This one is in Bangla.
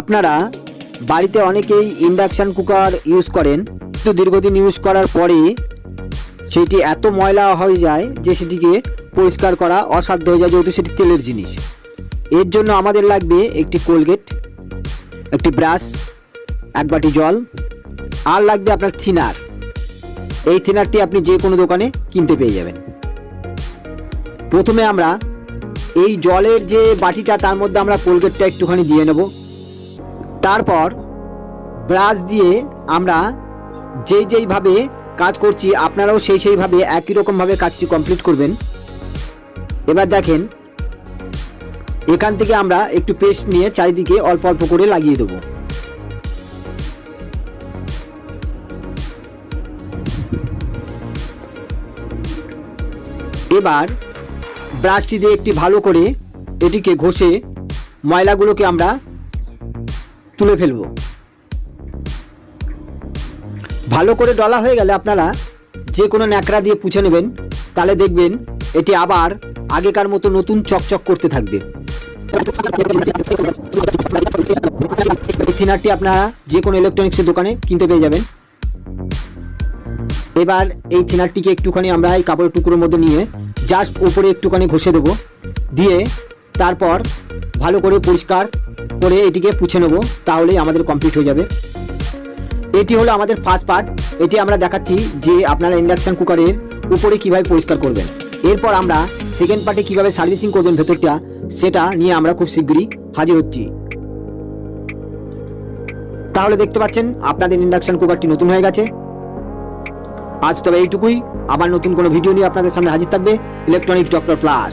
আপনারা বাড়িতে অনেকেই ইন্ডাকশান কুকার ইউজ করেন, কিন্তু দীর্ঘদিন ইউজ করার পরে সেটি এত ময়লা হয়ে যায় যে সেটিকে পরিষ্কার করা অসাধ্য হয়ে যায়, যেহেতু সেটি তেলের জিনিস। এর জন্য আমাদের লাগবে একটি কোলগেট একটি ব্রাশ এক বাটি জল, আর লাগবে আপনার থিনার এই থিনারটি আপনি যে কোনো দোকানে কিনতে পেয়ে যাবেন। প্রথমে আমরা এই জলের যে বাটিটা, তার মধ্যে আমরা কোলগেটটা একটুখানি দিয়ে নেব। তারপর ব্রাশ দিয়ে আমরা যেই যেইভাবে কাজ করছি, আপনারাও সেই সেইভাবে একই রকমভাবে কাজটি কমপ্লিট করবেন। এবার দেখেন, এখান থেকে আমরা একটু পেস্ট নিয়ে চারিদিকে অল্প অল্প করে লাগিয়ে দেবো। এবার ব্রাশটি দিয়ে একটি ভালো করে এটিকে ঘষে ময়লাগুলোকে আমরা তুলে ফেলব। ভালো করে ডলা হয়ে গেলে আপনারা যে কোনো ন্যাকড়া দিয়ে পুছে নেবেন, তাহলে দেখবেন এটি আবার আগেকার মতো নতুন চকচক করতে থাকবে। থিনারটি আপনারা যে কোনো ইলেকট্রনিক্সের দোকানে কিনতে পেয়ে যাবেন। এবার এই থিনারটিকে একটুখানি আমরা এই কাপড়ের টুকরোর মধ্যে নিয়ে জাস্ট উপরে একটুখানি ঘষে দেবো। দিয়ে তারপর ভালো করে পরিষ্কার করে এটিকে পুছে নেব, তাহলেই আমাদের কমপ্লিট হয়ে যাবে। এটি হলো আমাদের ফার্স্ট পার্ট এটি আমরা দেখাচ্ছি যে আপনারা ইন্ডাকশন কুকারের উপরে কীভাবে পরিষ্কার করবেন। এরপর আমরা সেকেন্ড পার্টে কীভাবে সার্ভিসিং করবেন ভেতরটা, সেটা নিয়ে আমরা খুব শীঘ্রই হাজির হচ্ছি। তাহলে দেখতে পাচ্ছেন, আপনাদের ইন্ডাকশান কুকারটি নতুন হয়ে গেছে। আজ তবে এইটুকুই। আবার নতুন কোনো ভিডিও নিয়ে আপনাদের সামনে হাজির থাকবে ইলেকট্রনিক ডক্টর প্লাস